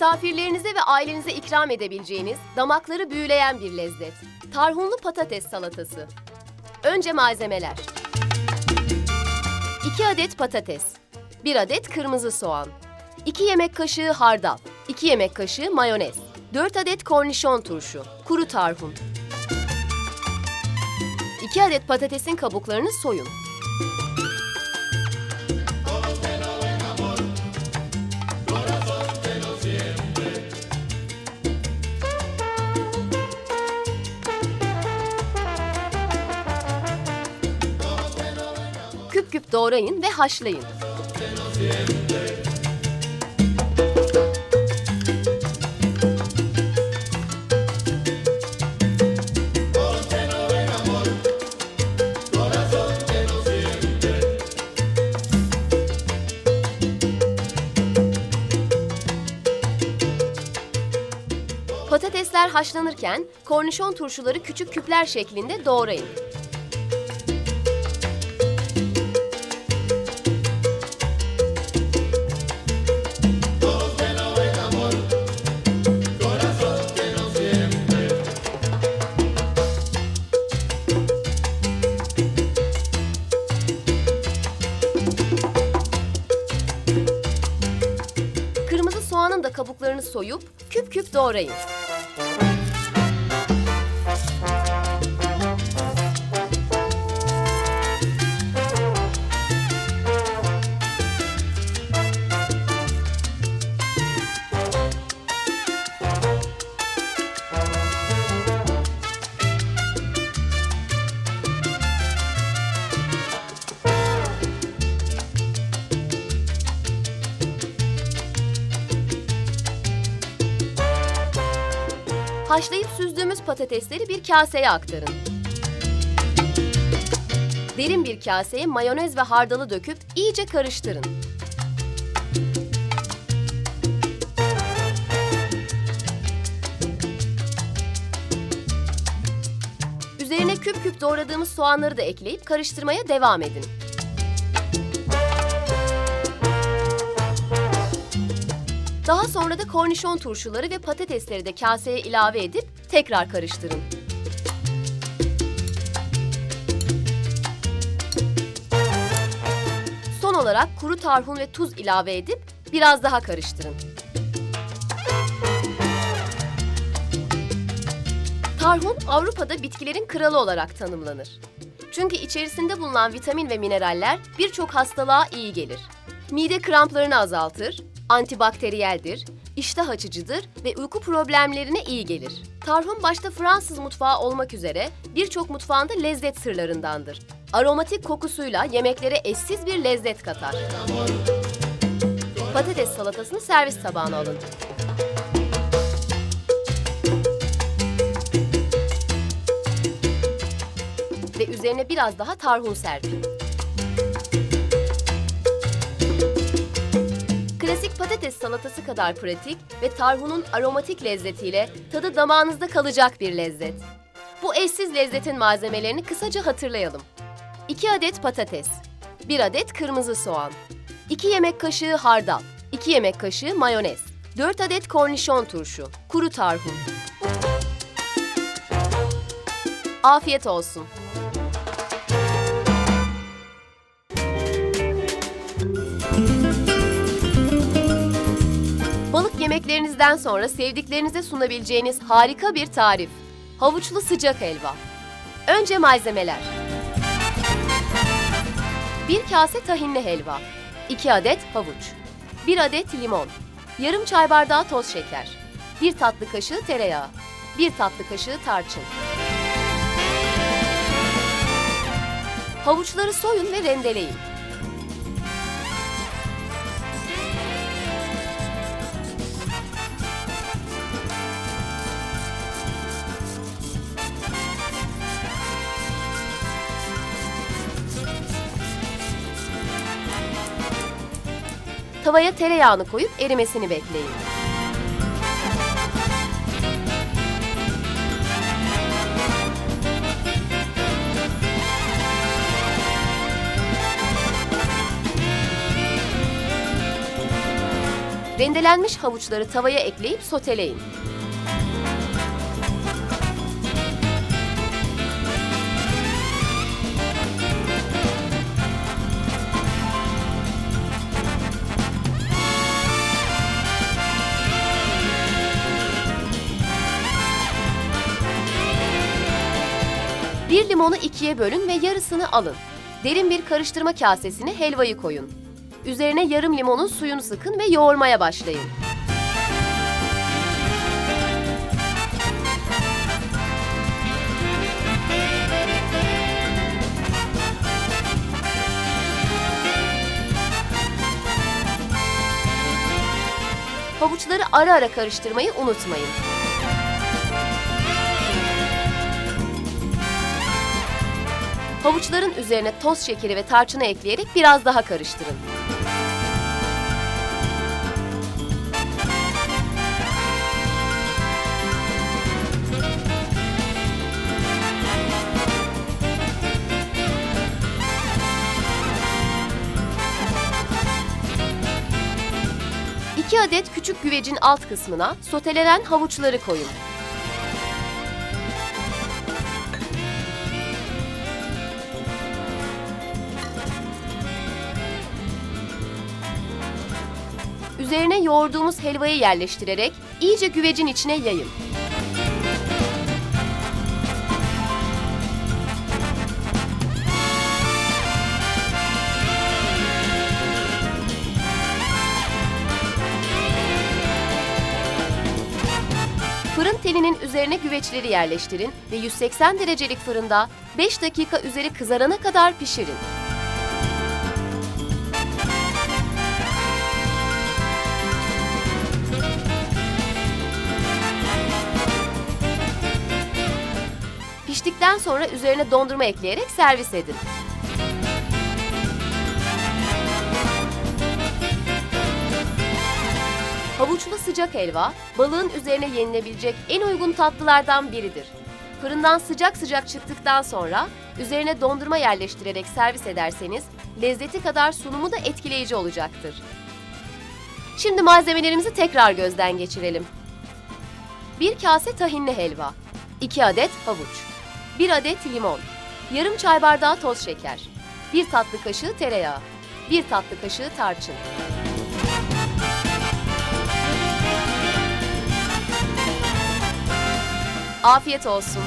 Misafirlerinize ve ailenize ikram edebileceğiniz, damakları büyüleyen bir lezzet. Tarhunlu patates salatası. Önce malzemeler. 2 adet patates, 1 adet kırmızı soğan, 2 yemek kaşığı hardal, 2 yemek kaşığı mayonez, 4 adet kornişon turşu, kuru tarhun. 2 adet patatesin kabuklarını soyun. Doğrayın ve haşlayın. Patatesler haşlanırken kornişon turşuları küçük küpler şeklinde doğrayın. Kabuklarını soyup küp küp doğrayın. Haşlayıp süzdüğümüz patatesleri bir kaseye aktarın. Derin bir kaseye mayonez ve hardalı döküp iyice karıştırın. Üzerine küp küp doğradığımız soğanları da ekleyip karıştırmaya devam edin. Daha sonra da kornişon turşuları ve patatesleri de kaseye ilave edip tekrar karıştırın. Son olarak kuru tarhun ve tuz ilave edip biraz daha karıştırın. Tarhun Avrupa'da bitkilerin kralı olarak tanımlanır. Çünkü içerisinde bulunan vitamin ve mineraller birçok hastalığa iyi gelir. Mide kramplarını azaltır, antibakteriyeldir, iştah açıcıdır ve uyku problemlerine iyi gelir. Tarhun başta Fransız mutfağı olmak üzere birçok mutfağında lezzet sırlarındandır. Aromatik kokusuyla yemeklere eşsiz bir lezzet katar. Patates salatasını servis tabağına alın. Ve üzerine biraz daha tarhun serpin. Patates salatası kadar pratik ve tarhunun aromatik lezzetiyle tadı damağınızda kalacak bir lezzet. Bu eşsiz lezzetin malzemelerini kısaca hatırlayalım. 2 adet patates, 1 adet kırmızı soğan, 2 yemek kaşığı hardal, 2 yemek kaşığı mayonez, 4 adet kornişon turşu, kuru tarhun. Afiyet olsun. Balık yemeklerinizden sonra sevdiklerinize sunabileceğiniz harika bir tarif. Havuçlu sıcak helva. Önce malzemeler. 1 kase tahinli helva. 2 adet havuç. 1 adet limon. Yarım çay bardağı toz şeker. 1 tatlı kaşığı tereyağı. 1 tatlı kaşığı tarçın. Havuçları soyun ve rendeleyin. Tavaya tereyağını koyup erimesini bekleyin. Rendelenmiş havuçları tavaya ekleyip soteleyin. Limonu ikiye bölün ve yarısını alın. Derin bir karıştırma kasesine helvayı koyun. Üzerine yarım limonun suyunu sıkın ve yoğurmaya başlayın. Havuçları ara ara karıştırmayı unutmayın. Havuçların üzerine toz şekeri ve tarçını ekleyerek biraz daha karıştırın. İki adet küçük güvecin alt kısmına sotelenen havuçları koyun. Üzerine yoğurduğumuz helvayı yerleştirerek iyice güvecin içine yayın. Fırın telinin üzerine güveçleri yerleştirin ve 180 derecelik fırında 5 dakika üzeri kızarana kadar pişirin. Piştikten sonra üzerine dondurma ekleyerek servis edin. Havuçlu sıcak helva, balığın üzerine yenilebilecek en uygun tatlılardan biridir. Fırından sıcak sıcak çıktıktan sonra üzerine dondurma yerleştirerek servis ederseniz lezzeti kadar sunumu da etkileyici olacaktır. Şimdi malzemelerimizi tekrar gözden geçirelim. 1 kase tahinli helva, 2 adet havuç, 1 adet limon, yarım çay bardağı toz şeker, 1 tatlı kaşığı tereyağı, 1 tatlı kaşığı tarçın. Afiyet olsun.